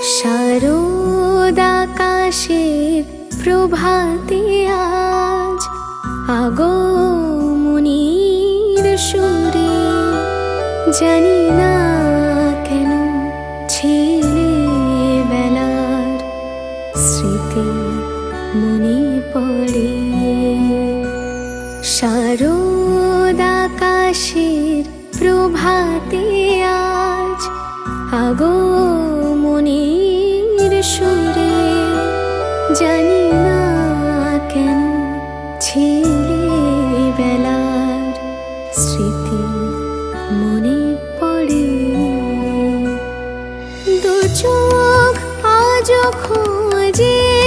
শারদাকাশে প্রভাতে আজ আগমনির সুরে জানি না কেন ছেলেবেলার স্মৃতি মনে পড়ে। শারদাকাশের প্রভাতে আজ জানি না কেন স্মৃতি মনে পড়ে। চোখ আজ খোঁজে